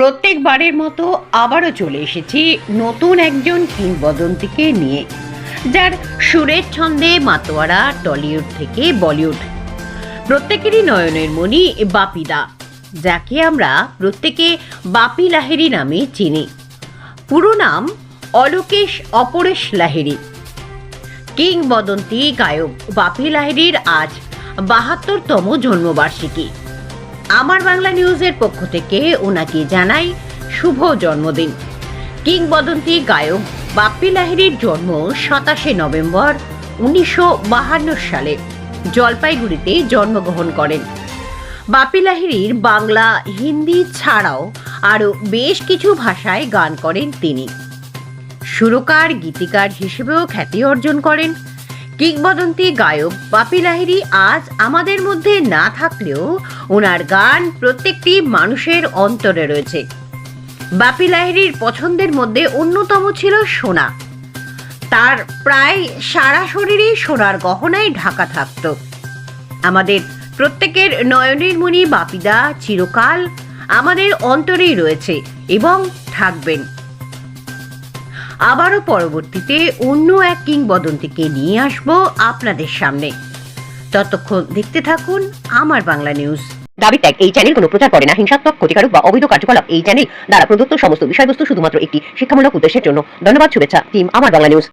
প্রত্যেকবারের মতো আবারও চলে এসেছি নতুন একজন কিংবদন্তিকে নিয়ে, যার সুরের ছন্দে মাতোয়ারা টলিউড থেকে বলিউড। প্রত্যেকেরই নয়নের মণি বাপিদা, যাকে আমরা প্রত্যেকে বাপি লাহেরি নামে চিনি। পুরো নাম অলোকেশ অপরেশ লাহিড়ী। কিংবদন্তি গায়ক বাপি লাহিড়ীর আজ বাহাত্তরতম জন্মবার্ষিকী। আমার বাংলা নিউজের পক্ষ থেকে ওনাকে জানাই শুভ জন্মদিন। কিংবদন্তি গায়ক বাপ্পি লাহিড়ীর জন্ম সাতাশে নভেম্বর উনিশশো সালে জলপাইগুড়িতে জন্মগ্রহণ করেন। বাপি লাহিড়ীর বাংলা, হিন্দি ছাড়াও আরও বেশ কিছু ভাষায় গান করেন তিনি। সুরকার, গীতিকার হিসেবেও খ্যাতি অর্জন করেন। কিংবদন্তি গায়ক বাপি লাহিড়ী আজ আমাদের মধ্যে না থাকলেও ওনার গান প্রত্যেকটি মানুষের অন্তরে রয়েছে। বাপি লাহিড়ীর পছন্দের মধ্যে অন্যতম ছিল সোনা। তার প্রায় সারা শরীরেই সোনার গহনায় ঢাকা থাকত। আমাদের প্রত্যেকের নয়নের মণি বাপিদা চিরকাল আমাদের অন্তরেই রয়েছে এবং থাকবেন। আবারও পরবর্তীতে অন্য এক কিংবদন্তিকে নিয়ে আসব আপনাদের সামনে। ততক্ষণ দেখতে থাকুন আমার বাংলা নিউজ। দাবি ত্যাগ, এই চ্যানেল কোনো প্রচার করে না। হিংসাত্মক, ক্ষতিকারক বা অবৈধ কার্যকলাপ, এই চ্যানেল দ্বারা প্রদত্ত সমস্ত বিষয়বস্তু শুধুমাত্র একটি শিক্ষামূলক উদ্দেশ্যের জন্য। ধন্যবাদ, শুভেচ্ছা, টিম, আমার বাংলা নিউজ।